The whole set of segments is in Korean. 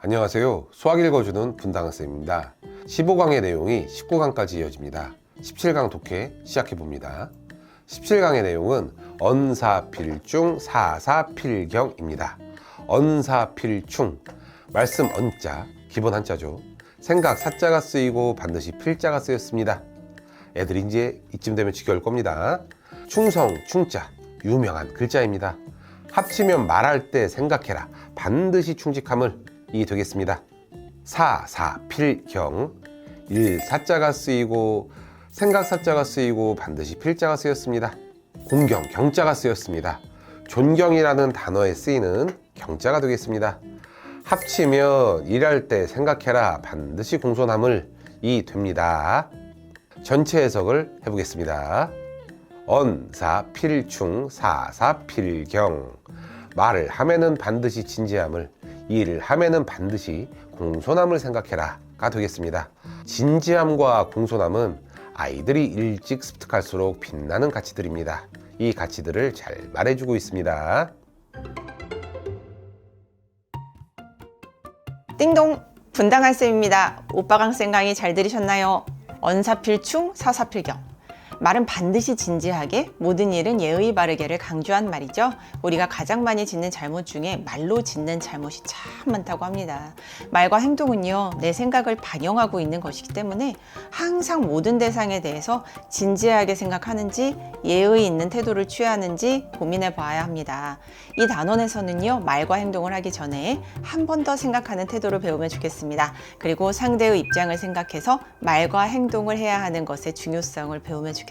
안녕하세요. 수학 읽어주는 분당학생입니다. 15강의 내용이 19강까지 이어집니다. 17강 독해 시작해봅니다. 17강의 내용은 언사필중 사사필경입니다. 언사필충 말씀 언자 기본 한자죠. 생각 사자가 쓰이고 반드시 필자가 쓰였습니다. 애들이 이제 이쯤 되면 지겨울 겁니다. 충성 충자 유명한 글자입니다. 합치면 말할 때 생각해라 반드시 충직함을 이 되겠습니다. 사사필경 일 사자가 쓰이고 생각 사자가 쓰이고 반드시 필자가 쓰였습니다. 공경 경자가 쓰였습니다. 존경이라는 단어에 쓰이는 경자가 되겠습니다. 합치면 일할 때 생각해라 반드시 공손함을 이 됩니다. 전체 해석을 해보겠습니다. 언사 필충 사사 필경 말을 하면은 반드시 진지함을 일을 하면은 반드시 공손함을 생각해라가 되겠습니다. 진지함과 공손함은 아이들이 일찍 습득할수록 빛나는 가치들입니다. 이 가치들을 잘 말해주고 있습니다. 띵동 분당한 쌤입니다. 오빠 강 쌤 강의 잘 들으셨나요? 언사필충 사사필경 말은 반드시 진지하게 모든 일은 예의 바르게를 강조한 말이죠. 우리가 가장 많이 짓는 잘못 중에 말로 짓는 잘못이 참 많다고 합니다. 말과 행동은요 내 생각을 반영하고 있는 것이기 때문에 항상 모든 대상에 대해서 진지하게 생각하는지 예의 있는 태도를 취하는지 고민해 봐야 합니다. 이 단원에서는요 말과 행동을 하기 전에 한 번 더 생각하는 태도를 배우면 좋겠습니다. 그리고 상대의 입장을 생각해서 말과 행동을 해야 하는 것의 중요성을 배우면 좋겠습니다.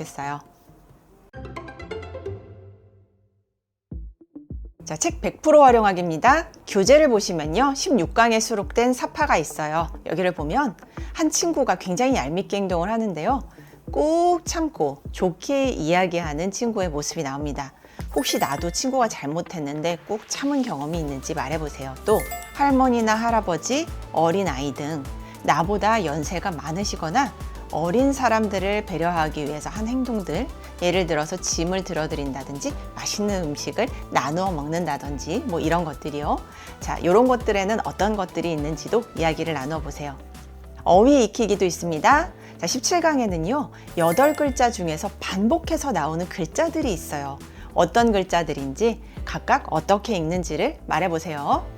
자, 책 100% 활용하기입니다. 교재를 보시면요. 16강에 수록된 사파가 있어요. 여기를 보면 한 친구가 굉장히 얄밉게 행동을 하는데요. 꾹 참고 좋게 이야기하는 친구의 모습이 나옵니다. 혹시 나도 친구가 잘못했는데 꾹 참은 경험이 있는지 말해보세요. 또 할머니나 할아버지, 어린 아이 등 나보다 연세가 많으시거나 어린 사람들을 배려하기 위해서 한 행동들 예를 들어서 짐을 들어드린다든지 맛있는 음식을 나누어 먹는다든지 뭐 이런 것들이요. 자, 이런 것들에는 어떤 것들이 있는지도 이야기를 나누어 보세요. 어휘 익히기도 있습니다. 자, 17강에는요, 8글자 중에서 반복해서 나오는 글자들이 있어요. 어떤 글자들인지 각각 어떻게 읽는지를 말해보세요.